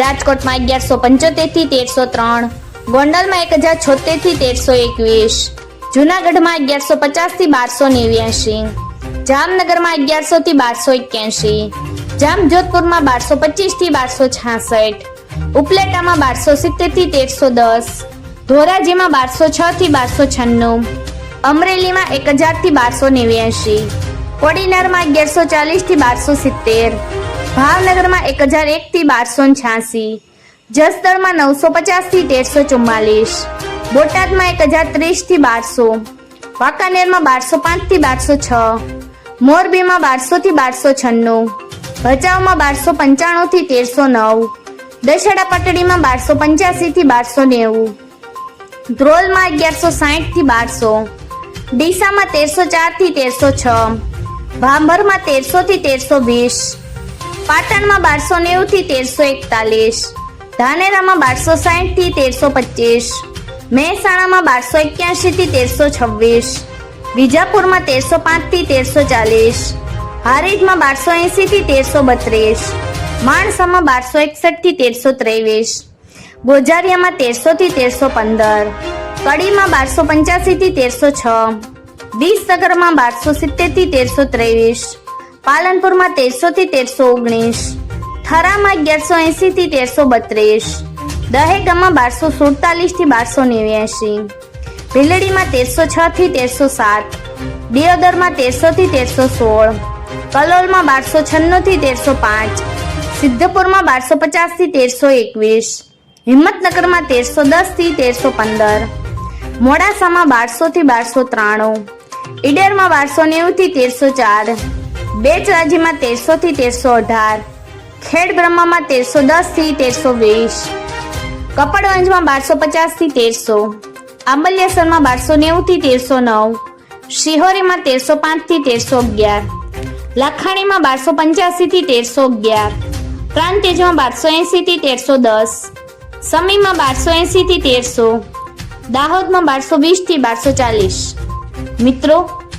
રાજકોટમાં અગિયારસો પંચોતેરથી તેરસો ત્રણ, ગોંડલમાં એક હજાર છોતેરથી તેરસો એકવીસ, જુનાગઢમાં અગિયારસો પચાસથી બારસો નેવ્યાસી જામનગરમાં અગિયારસો થી બારસો એક્યાસી જામજોધપુરમાં બારસો પચીસથી બારસો છાસઠ, ઉપલેટામાં બારસો સિત્તેરથી તેરસો દસ, ધોરાજીમાં બારસો છ થી બારસો છન્નું, અમરેલીમાં એક હજારથી બારસો નેવ્યાસી કોડીનારમાં અગિયારસો ચાલીસથી બારસો સિત્તેર ભાવનગરમાં એક હજાર એક થી બારસો છ્યાસી. જસદણમાં નવસો પચાસથી તેરસો ચુમ્માલીસ. બોટાદમાં એક હજાર ત્રીસથી બારસો. વાંકાનેરમાં બારસો પાંચથી બારસો છ. મોરબીમાં બારસો થી બારસો છન્નું. ભચાઉમાં બારસો પંચાણું થી તેરસો નવ. દશેડા પટડીમાં બારસો પંચ્યાસી થી બારસો નેવું. ધ્રોલમાં અગિયારસો સાઠથી બારસો. ડીસામાં તેરસો ચારથી તેરસો છ. ભાંભરમાં તેરસો થી તેરસો વીસ. પાટણમાં બારસો નેવું થી તેરસો એકતાલીસ. ધાનેરામાં બારસો સાઠથી તેરસો પચીસ. મહેસાણામાં બારસો એક્યાસી થી તેરસો છવ્વીસ. વિજાપુરમાં તેરસો પાંચથી તેરસો ચાલીસ. હારીજમાં બારસો એસી થી તેરસો બત્રીસ. માણસામાં બારસો એકસઠથી તેરસો ત્રેવીસ. ગોજારિયામાં તેરસો થી તેરસો પંદર. કડીમાં બારસો પંચ્યાસી થી તેરસો છ. વિસનગરમાં બારસો સિત્તેરથી તેરસો ત્રેવીસ. પાલનપુરમાં તેરસો થી તેરસો ઓગણીસ, થરામાં અગિયારસો એસી થી તેરસો બત્રીસ, દહેગામમાં બારસો સુડતાલીસથી બારસો નેવ્યાસી ભીલડીમાં તેરસો છ થી તેરસો સાત, દિયોદરમાં તેરસો થી તેરસો સોળ, કલોલમાં બારસો છન્નું થી તેરસો પાંચ, સિદ્ધપુરમાં બારસો પચાસથી તેરસો એકવીસ, હિંમતનગરમાં તેરસો દસથી તેરસો પંદર, મોડાસામાં બારસો થી બારસો ત્રાણું, ઈડરમાં બારસો નેવું થી તેરસો ચાર બેચરાજીમાં તેરસો થી તેરસો અઢાર, ખેડ બ્રહ્મામાં તેરસો દસથી તેરસો વીસ, કપડવંજમાં બારસો પચાસથી તેરસો, આંબલિયાસરમાં બારસો નેવું થી તેરસો નવ, શિહોરીમાં તેરસો પાંચથી તેરસો અગિયાર, લાખાણીમાં બારસો પંચ્યાસી થી તેરસો અગિયાર, પ્રાંતેજમાં બારસો એંસી થી તેરસો દસ, સમીમાં બારસો એંસી થી તેરસો, દાહોદમાં બારસો વીસથી બારસો ચાલીસ. મિત્રો